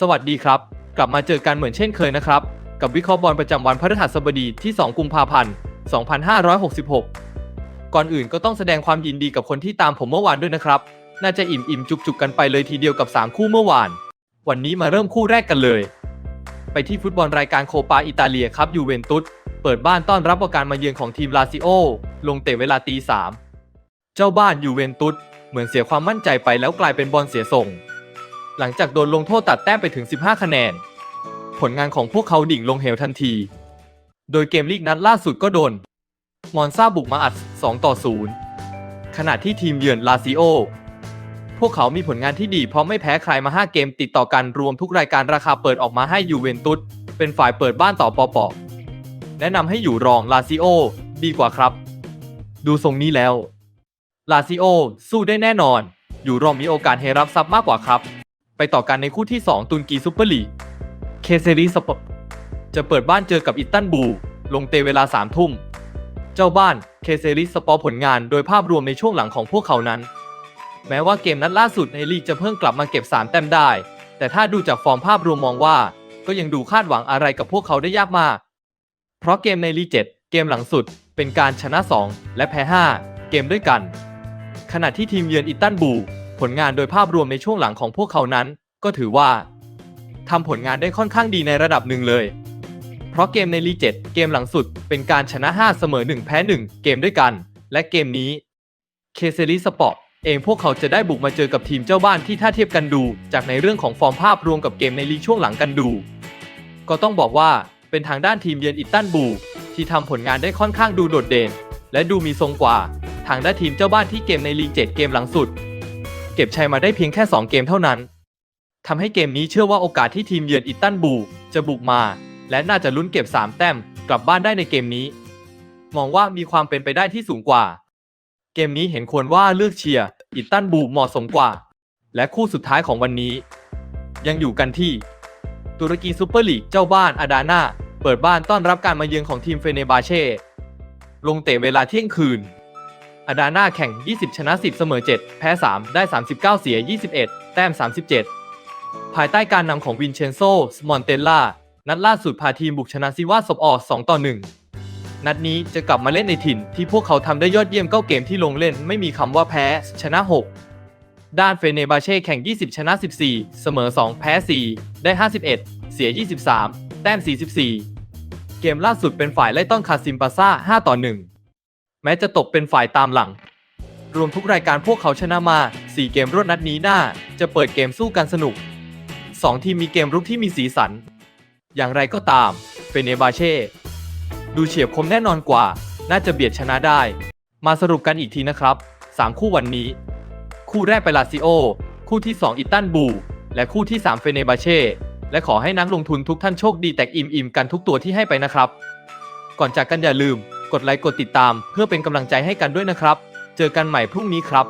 สวัสดีครับ กลับมาเจอกันเหมือนเช่นเคยนะครับ กับวิเคราะห์บอลประจำวันพฤหัสบดีที่ 2 กุมภาพันธ์ 2566 ก่อนอื่นก็ต้องแสดงความยินดีกับคนที่ตามผมเมื่อวานด้วยนะครับ น่าจะอิ่มอิ่มจุกจุกกันไปเลยทีเดียวกับ 3 คู่เมื่อวาน วันนี้มาเริ่มคู่แรกกันเลย ไปที่ฟุตบอลรายการโคปาอิตาเลียครับยูเวนตุสเปิดบ้านต้อนรับการมาเยือนของทีมลาซิโอลงเตะเวลาตีสามเจ้าบ้านยูเวนตุสเหมือนเสียความมั่นใจไปแล้วกลายเป็นบอลเสียส่ง หลังจากโดนลงโทษตัดแต้มไปถึง 15 คะแนน ผลงานของพวกเขาดิ่งลงเหวทันที โดยเกมลีกนัดล่าสุดก็โดน มอนซาบุกมาอัด 2 ต่อ 0 ขณะที่ทีมเยือนลาซิโอ พวกเขามีผลงานที่ดีเพราะไม่แพ้ใครมา 5 เกมติดต่อกันรวมทุกรายการราคาเปิดออกมาให้ยูเวนตุสเป็นฝ่ายเปิดบ้านต่อปอปอแนะนำให้อยู่รองลาซิโอดีกว่าครับ ดูทรงนี้แล้ว ลาซิโอสู้ได้แน่นอน อยู่รองมีโอกาสให้รับทรัพย์มากกว่าครับ ไปต่อกันในคู่ที่ 2 ตุนกีซูเปอร์ลีก เคเซรีสปอร์จะเปิดบ้านเจอกับอิตันบูลงเตะเวลา3ทุ่ม เจ้าบ้านเคเซริสปอร์ผลงานโดยภาพรวมในช่วงหลังของพวกเขานั้น แม้ว่าเกมนัดล่าสุดในลีกจะเพิ่งกลับมาเก็บ3แต้มได้ แต่ถ้าดูจากฟอร์มภาพรวมมองว่า ก็ยังดูคาดหวังอะไรกับพวกเขาได้ยากมาก เพราะเกมในลีก7เกมหลังสุดเป็นการชนะ 2 และแพ้ 5 เกมด้วยกัน ขณะที่ทีมเยือนอิตันบู ผลงานโดยภาพรวมในช่วงหลังของพวกเขานั้น ก็ถือว่าทำผลงานได้ค่อนข้างดีในระดับหนึ่งเลย เพราะเกมในลีก7เกมหลังสุดเป็นการชนะ 5 เสมอ 1 แพ้ 1 เกมด้วยกัน และเกมนี้เคเซรีสปอร์ตเองพวกเขาจะได้บุกมาเจอกับทีมเจ้าบ้านที่ถ้าเทียบกันดู จากในเรื่องของฟอร์มภาพรวมกับเกมในลีช่วงหลังกันดู ก็ต้องบอกว่าเป็นทางด้านทีมเยือนอิตตันบูที่ทำผลงานได้ค่อนข้างดูโดดเด่น และดูมีทรงกว่า ทางด้านทีมเจ้าบ้านที่เกมในลีก7เกมหลังสุด เก็บชัยมาได้เพียงแค่ 2 เกมเท่านั้นทำให้เกมนี้เชื่อว่าโอกาสที่ทีมเยือนอิตตันบูจะบุกมา และน่าจะลุ้นเก็บ 3 แต้มกลับบ้านได้ในเกมนี้ มองว่ามีความเป็นไปได้ที่สูงกว่า เกมนี้เห็นควรว่าเลือกเชียร์อิตตันบูเหมาะสมกว่า และคู่สุดท้ายของวันนี้ ยังอยู่กันที่ ตุรกีซูเปอร์ลีกเจ้าบ้านอาดานาเปิดบ้านต้อนรับการมาเยือนของทีมเฟเนบาเช่ลงเตะเวลาเที่ยงคืน อาดาน่าแข่ง 20 ชนะ 10 เสมอ 7 แพ้ 3 ได้ 39 เสีย 21 แต้ม 37 ภายใต้การนำของวินเชนโซ สมอนเตลล่า นัดล่าสุดพาทีมบุกชนะซิวาสบออก2ต่อ 1 นัดนี้จะกลับมาเล่นในถิ่นที่พวกเขาทำได้ยอดเยี่ยมเก้าเกมที่ลงเล่นไม่มีคำว่าแพ้ ชนะ 6 ด้านเฟเนบาเช่แข่ง 20 ชนะ 14 เสมอ 2 แพ้ 4 ได้ 51 เสีย 23 แต้ม 44 เกมล่าสุดเป็นฝ่ายไล่ต้อนคาซิมปาซ่า 5 ต่อ 1 แม้จะตกเป็นฝ่ายตามหลัง รวมทุกรายการพวกเขาชนะมา 4 เกมรวดนัดนี้น่าจะเปิดเกมสู้กันสนุก 2 ทีมมีเกมรุกที่มีสีสัน อย่างไรก็ตามเฟเนบาเช่ ดูเฉียบคมแน่นอนกว่า น่าจะเบียดชนะได้ มาสรุปกันอีกทีนะครับ 3 คู่วันนี้ คู่แรกไปลาซิโอ คู่ที่ 2 อิตันบู และคู่ที่ 3 เฟเนบาเช่และขอให้นักลงทุนทุกท่านโชคดีแตกอิ่มอิ่มๆกันทุกตัวที่ให้ไปนะครับ ก่อนจากกันอย่าลืม กดไลค์กดติดตาม เพื่อเป็นกำลังใจให้กันด้วยนะครับ เจอกันใหม่พรุ่งนี้ครับ